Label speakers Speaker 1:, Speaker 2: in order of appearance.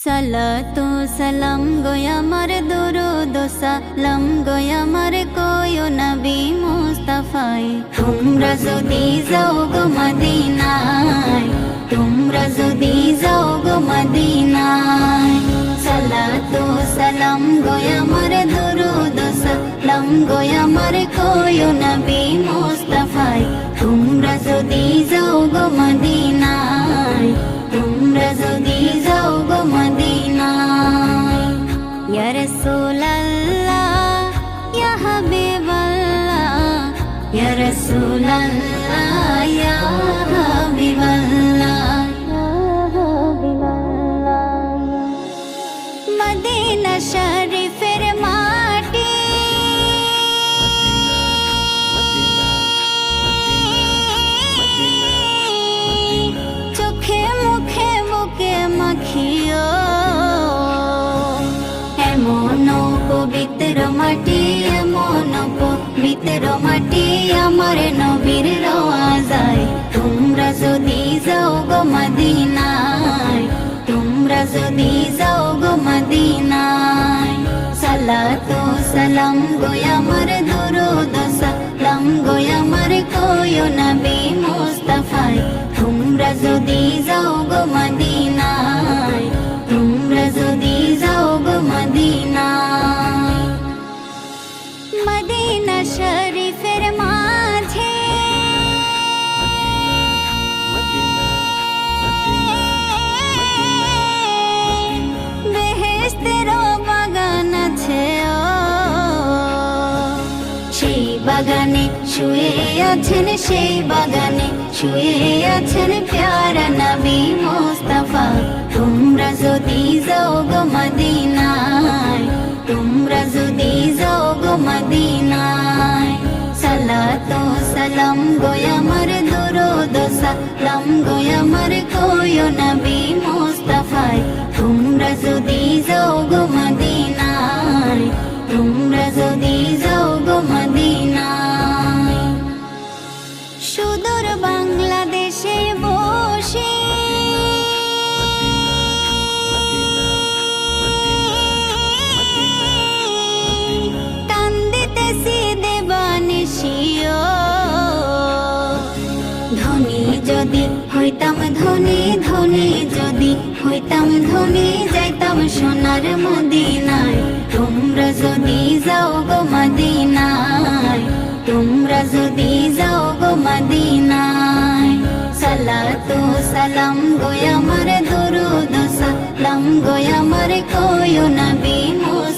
Speaker 1: সালাতু সালাম গয় আমার দুরুদ সালাম গয় আমার কয় নবী মুস্তাফায় তোমরা যদি যাও গো মদিনায়, তোমরা যদি যাও গো মদিনায়, সালাতু সালাম গয় আমার দুরুদ সালাম গয় কয় নবী মুস্তাফায় তোমরা যদি যাও গো রাসূলাল্লাহ ইয়া হাবিবাল্লাহ ইয়া রাসূলাল্লাহ ইয়া হাবিবাল্লাহ মদিনা পবিত্র মাটি, এমন পবিত্র মাটি আমার নবীর যায় তোমরা যদি যাও গো মদিনায়, তোমরা যদি যাও গো মদিনায়। সালাতু সালাম গো আমার, দুরুদ সালাম গো আমার, কয় নবী মুস্তাফায় সেই বাগানে, শুয়ে আছেন সেই বাগানে, শুয়ে আছেন প্যারা নবী মোস্তফা। তোমরা যদি যাও গো মদিনায়, তোমরা যদি যাও গো মদিনায়। সালাতো সালাম গো আমার দুরুদ সালাম গো আমার কয় নবী মোস্তফায়। তোমরা যদি যাও গো মদিনায়, তোমরা যদি সুদূর বাংলাদেশে বসে। টান দিতেছি দেবানিশিও ধনী যদি হইতাম ধনী ধনী যদি হইতাম ধনী, যাইতাম সোনার মদিনায়। তোমরা যদি যাও গো তো সালাম গোয় আমার দরুদ সালাম গোয় আমার কোয় নবী মোস